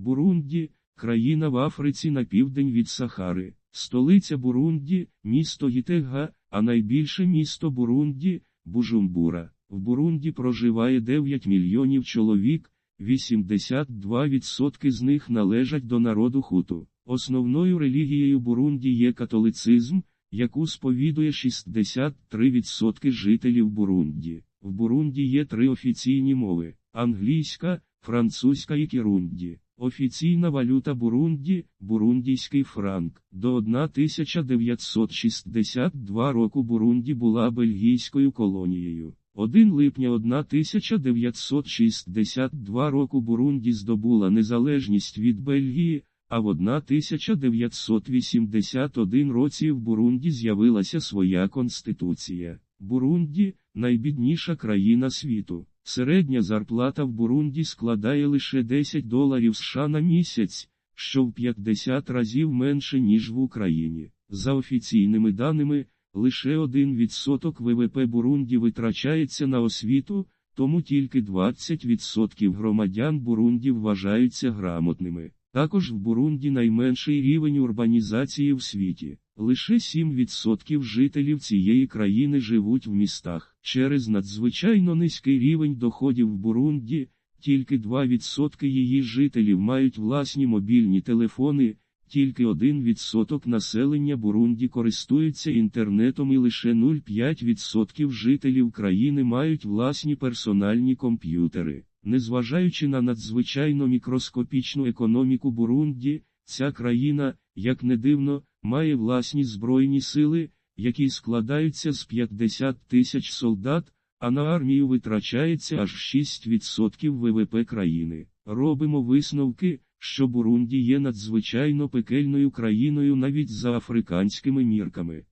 Бурунді, країна в Африці на південь від Сахари. Столиця Бурунді, місто Гітега, а найбільше місто Бурунді Бужумбура. В Бурунді проживає 9 мільйонів чоловік, 82% з них належать до народу хуту. Основною релігією Бурунді є католицизм, яку сповідує 63% жителів Бурунді. В Бурунді є три офіційні мови: англійська, французька і кірунді. Офіційна валюта Бурунді, бурундійський франк. До 1962 року Бурунді була бельгійською колонією. 1 липня 1962 року Бурунді здобула незалежність від Бельгії, а в 1981 році в Бурунді з'явилася своя конституція. Бурунді найбідніша країна світу. Середня зарплата в Бурунді складає лише 10 доларів США на місяць, що в 50 разів менше, ніж в Україні. За офіційними даними, лише 1% ВВП Бурунді витрачається на освіту, тому тільки 20% громадян Бурунді вважаються грамотними. Також в Бурунді найменший рівень урбанізації в світі. Лише 7% жителів цієї країни живуть в містах. Через надзвичайно низький рівень доходів в Бурунді, тільки 2% її жителів мають власні мобільні телефони, тільки 1% населення Бурунді користується інтернетом і лише 0,5% жителів країни мають власні персональні комп'ютери. Незважаючи на надзвичайно мікроскопічну економіку Бурунді, ця країна, як не дивно, має власні збройні сили, які складаються з 50 тисяч солдат, а на армію витрачається аж 6% ВВП країни. Робимо висновки, що Бурунді є надзвичайно пекельною країною навіть за африканськими мірками.